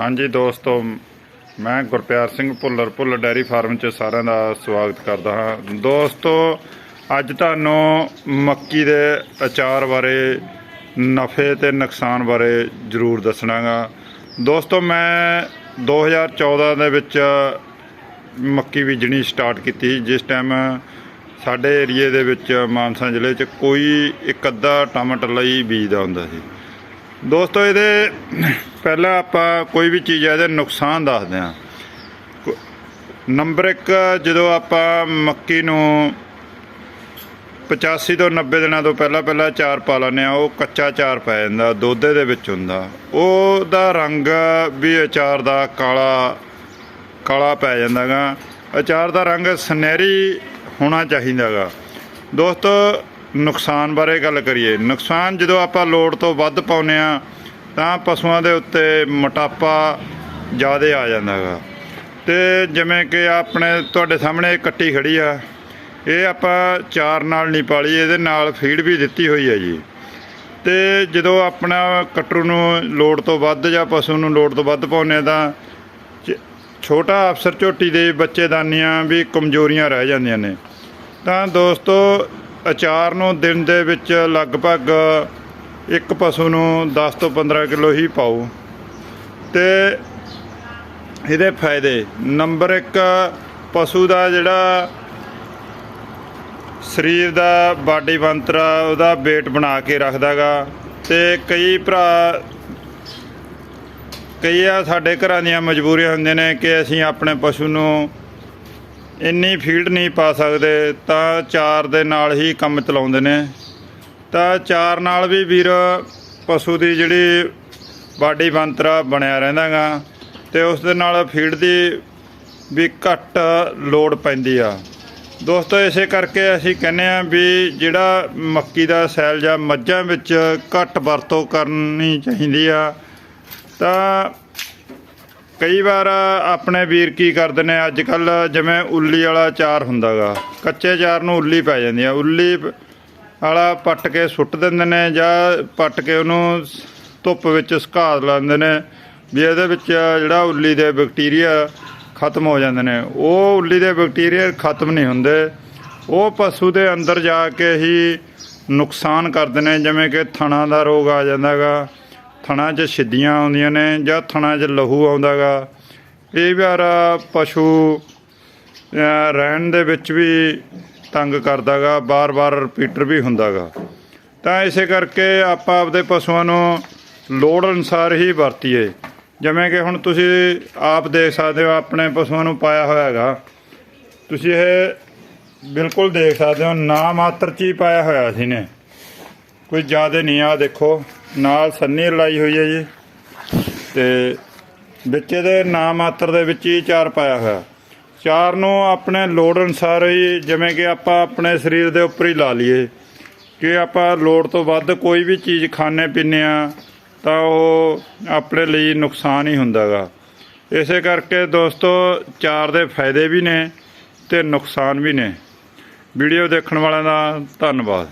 ਹਾਂਜੀ ਦੋਸਤੋ, ਮੈਂ ਗੁਰਪਿਆਰ ਸਿੰਘ ਭੁੱਲਰ ਭੁੱਲਰ ਡੈਰੀ ਫਾਰਮ 'ਚ ਸਾਰਿਆਂ ਦਾ ਸਵਾਗਤ ਕਰਦਾ ਹਾਂ। ਦੋਸਤੋ, ਅੱਜ ਤੁਹਾਨੂੰ ਮੱਕੀ ਦੇ ਅਚਾਰ ਬਾਰੇ, ਨਫੇ ਤੇ ਨੁਕਸਾਨ ਬਾਰੇ ਜ਼ਰੂਰ ਦੱਸਣਾਗਾ। ਦੋਸਤੋ, ਮੈਂ 2014 ਦੇ ਵਿੱਚ ਮੱਕੀ ਬੀਜਣੀ ਸਟਾਰਟ ਕੀਤੀ। ਜਿਸ ਟਾਈਮ ਸਾਡੇ ਏਰੀਏ ਦੇ ਵਿੱਚ ਮਾਨਸਾ ਜ਼ਿਲ੍ਹੇ 'ਚ ਕੋਈ ਇੱਕ ਅੱਧਾ ਟਮਾਟਰ ਲਈ ਬੀਜਦਾ ਹੁੰਦਾ ਸੀ। ਦੋਸਤੋ, ਇਹਦੇ ਪਹਿਲਾਂ ਆਪਾਂ ਕੋਈ ਵੀ ਚੀਜ਼ ਹੈ ਇਹਦੇ ਨੁਕਸਾਨ ਦੱਸਦੇ ਹਾਂ। ਨੰਬਰ 1 ਜਦੋਂ ਆਪਾਂ ਮੱਕੀ ਨੂੰ 85 ਤੋਂ 90 ਦਿਨਾਂ ਤੋਂ ਪਹਿਲਾਂ ਪਹਿਲਾਂ ਚਾਰ ਪਾ ਲੈਂਦੇ ਆ ਉਹ ਕੱਚਾ ਚਾਰ ਪੈ ਜਾਂਦਾ, ਦੋਧੇ ਦੇ ਵਿੱਚ ਹੁੰਦਾ। ਉਹਦਾ ਰੰਗ ਵੀ ਅਚਾਰ ਦਾ ਕਾਲਾ ਕਾਲਾ ਪੈ ਜਾਂਦਾਗਾ। ਅਚਾਰ ਦਾ ਰੰਗ ਸੁਨਹਿਰੀ ਹੋਣਾ ਚਾਹੀਦਾਗਾ। ਦੋਸਤੋ ਨੁਕਸਾਨ ਬਾਰੇ ਗੱਲ ਕਰੀਏ। ਨੁਕਸਾਨ ਜਦੋਂ ਆਪਾਂ ਲੋੜ ਤੋਂ ਵੱਧ ਪਾਉਨੇ ਆ ਤਾਂ ਪਸ਼ੂਆਂ ਦੇ ਉੱਤੇ ਮੋਟਾਪਾ ਜ਼ਿਆਦਾ ਆ ਜਾਂਦਾ ਜਾਂਦਾਗਾ ਤੇ ਜਿਵੇਂ ਕਿ ਆਪਣੇ ਤੁਹਾਡੇ ਸਾਹਮਣੇ ਕੱਟੀ ਖੜੀ ਆ। ਇਹ ਆਪਾਂ ਚਾਰ ਨਾਲ ਨਹੀਂ ਪਾਲੀ ਇਹਦੇ ਨਾਲ ਫੀਡ ਵੀ ਦਿੱਤੀ ਹੋਈ ਹੈ ਜੀ। ਤੇ ਜਦੋਂ ਆਪਣਾ ਕਟਰੂ ਨੂੰ ਲੋੜ ਤੋਂ ਵੱਧ ਜਾਂ ਪਸ਼ੂ ਨੂੰ ਲੋੜ ਤੋਂ ਵੱਧ ਪਾਉਂਦੇ ਆ ਤਾਂ ਛੋਟਾ ਅਫਸਰ ਝੋਟੀ ਦੇ ਬੱਚੇਦਾਨੀਆਂ ਵੀ ਕਮਜ਼ੋਰੀਆਂ ਰਹਿ ਜਾਂਦੀਆਂ ਨੇ। ਤਾਂ ਦੋਸਤੋ ਅਚਾਰ ਨੂੰ ਦਿਨ ਦੇ ਵਿੱਚ ਲਗਭਗ ਇੱਕ ਪਸ਼ੂ ਨੂੰ 10 ਤੋਂ 15 ਕਿਲੋ ਹੀ ਪਾਓ। ਤੇ ਇਹਦੇ ਫਾਇਦੇ, ਨੰਬਰ 1 ਪਸ਼ੂ ਦਾ ਜਿਹੜਾ ਸਰੀਰ ਦਾ ਬਾਡੀ ਬੰਤਰਾ ਉਹਦਾ weight ਬਣਾ ਕੇ ਰੱਖਦਾਗਾ। ਤੇ ਕਈ ਭਰਾ, ਕਈ ਆ ਸਾਡੇ ਘਰਾਂ ਦੀਆਂ ਮਜਬੂਰੀਆਂ ਹੁੰਦੀਆਂ ਨੇ ਕਿ ਅਸੀਂ ਆਪਣੇ ਪਸ਼ੂ ਨੂੰ ਇੰਨੀ ਫੀਡ ਨਹੀਂ ਪਾ ਸਕਦੇ, ਤਾਂ ਚਾਰ ਦੇ ਨਾਲ ਹੀ ਕੰਮ ਚਲਾਉਂਦੇ ਨੇ। ਤਾਂ ਚਾਰ ਨਾਲ ਵੀ ਵੀਰ ਪਸ਼ੂ ਦੀ ਜਿਹੜੀ ਬਾਡੀ ਬੰਤਰਾ ਬਣਿਆ ਰਹਿੰਦਾਗਾ ਤੇ ਉਸ ਦੇ ਨਾਲ ਫੀਡ ਦੀ ਵੀ ਘੱਟ ਲੋਡ ਪੈਂਦੀ ਆ। ਦੋਸਤੋ, ਇਸੇ ਕਰਕੇ ਅਸੀਂ ਕਹਿੰਦੇ ਆ ਵੀ ਜਿਹੜਾ ਮੱਕੀ ਦਾ ਸੈਲ ਜਾਂ ਮੱਝਾਂ ਵਿੱਚ ਘੱਟ ਵਰਤੋਂ ਕਰਨੀ ਚਾਹੀਦੀ ਆ, ਤਾਂ ਕਈ ਵਾਰ ਆਪਣੇ ਵੀਰ ਕੀ ਕਰਦੇ ਨੇ ਅੱਜ ਕੱਲ ਜਿਵੇਂ ਉੱਲੀ ਵਾਲਾ ਚਾਰ ਹੁੰਦਾਗਾ, ਕੱਚੇ ਚਾਰ ਨੂੰ ਉੱਲੀ ਪੈ ਜਾਂਦੀ ਆ। ਉੱਲੀ ਵਾਲਾ ਪੱਟ ਕੇ ਸੁੱਟ ਦਿੰਦੇ ਨੇ ਜਾਂ ਪੱਟ ਕੇ ਉਹਨੂੰ ਧੁੱਪ ਵਿੱਚ ਸੁਕਾ ਲੈਂਦੇ ਨੇ, ਵੀ ਇਹਦੇ ਵਿੱਚ ਜਿਹੜਾ ਉੱਲੀ ਦੇ ਬੈਕਟੀਰੀਆ ਖਤਮ ਹੋ ਜਾਂਦੇ ਨੇ। ਉਹ ਉੱਲੀ ਦੇ ਬੈਕਟੀਰੀਆ ਖਤਮ ਨਹੀਂ ਹੁੰਦੇ। ਉਹ ਪਸ਼ੂ ਦੇ ਅੰਦਰ ਜਾ ਕੇ ਹੀ ਨੁਕਸਾਨ ਕਰਦੇ ਨੇ, ਜਿਵੇਂ ਕਿ ਥਣਾ ਦਾ ਰੋਗ ਆ ਜਾਂਦਾਗਾ ਥਣਾ 'ਚ ਛਿੱਦੀਆਂ ਆਉਂਦੀਆਂ ਨੇ ਜਾਂ ਥਣਾ 'ਚ ਲਹੂ ਆਉਂਦਾਗਾ। ਇਹ ਵਾਰ ਪਸ਼ੂ ਰਹਿਣ ਦੇ ਵਿੱਚ ਵੀ ਤੰਗ ਕਰਦਾਗਾ, ਬਾਰ-ਬਾਰ ਰਿਪੀਟਰ ਵੀ ਹੁੰਦਾਗਾ। ਤਾਂ ਇਸੇ ਕਰਕੇ ਆਪਾਂ ਆਪਦੇ ਪਸ਼ੂਆਂ ਨੂੰ ਲੋੜ ਅਨੁਸਾਰ ਹੀ ਵਰਤੀਏ। ਜਿਵੇਂ ਕਿ ਹੁਣ ਤੁਸੀਂ ਆਪ ਦੇਖ ਸਕਦੇ ਹੋ, ਆਪਣੇ ਪਸ਼ੂਆਂ ਨੂੰ ਪਾਇਆ ਹੋਇਆ ਹੈਗਾ। ਤੁਸੀਂ ਇਹ ਬਿਲਕੁਲ ਦੇਖ ਸਕਦੇ ਹੋ, ਨਾ ਮਾਤਰ ਚ ਹੀ ਪਾਇਆ ਹੋਇਆ ਸੀ ਨੇ ਕੋਈ ਜ਼ਿਆਦਾ ਨਹੀਂ ਆ ਦੇਖੋ। ਨਾਲ ਸੰਨੀ ਲਾਈ ਹੋਈ ਹੈ ਜੀ। ਤੇ ਵਿੱਚ ਇਹਦੇ ਨਾ ਮਾਤਰ ਦੇ ਵਿੱਚ ਹੀ ਚਾਰ ਪਾਇਆ ਹੋਇਆ। ਚਾਰ ਨੂੰ ਆਪਣੇ ਲੋੜ ਅਨੁਸਾਰ ਹੀ ਜਿਵੇਂ ਕਿ ਆਪਾਂ ਆਪਣੇ ਸਰੀਰ ਦੇ ਉੱਪਰ ਹੀ ਲਾ ਲਈਏ। ਕਿ ਆਪਾਂ ਲੋੜ ਤੋਂ ਵੱਧ ਕੋਈ ਵੀ ਚੀਜ਼ ਖਾਣੇ ਪੀਂਦੇ ਆ ਤਾਂ ਉਹ ਆਪਣੇ ਲਈ ਨੁਕਸਾਨ ਹੀ ਹੁੰਦਾਗਾ ਇਸੇ ਕਰਕੇ ਦੋਸਤੋ, ਚਾਰ ਦੇ ਫਾਇਦੇ ਵੀ ਨੇ ਤੇ ਨੁਕਸਾਨ ਵੀ ਨੇ। ਵੀਡੀਓ ਦੇਖਣ ਵਾਲਿਆਂ ਦਾ ਧੰਨਵਾਦ।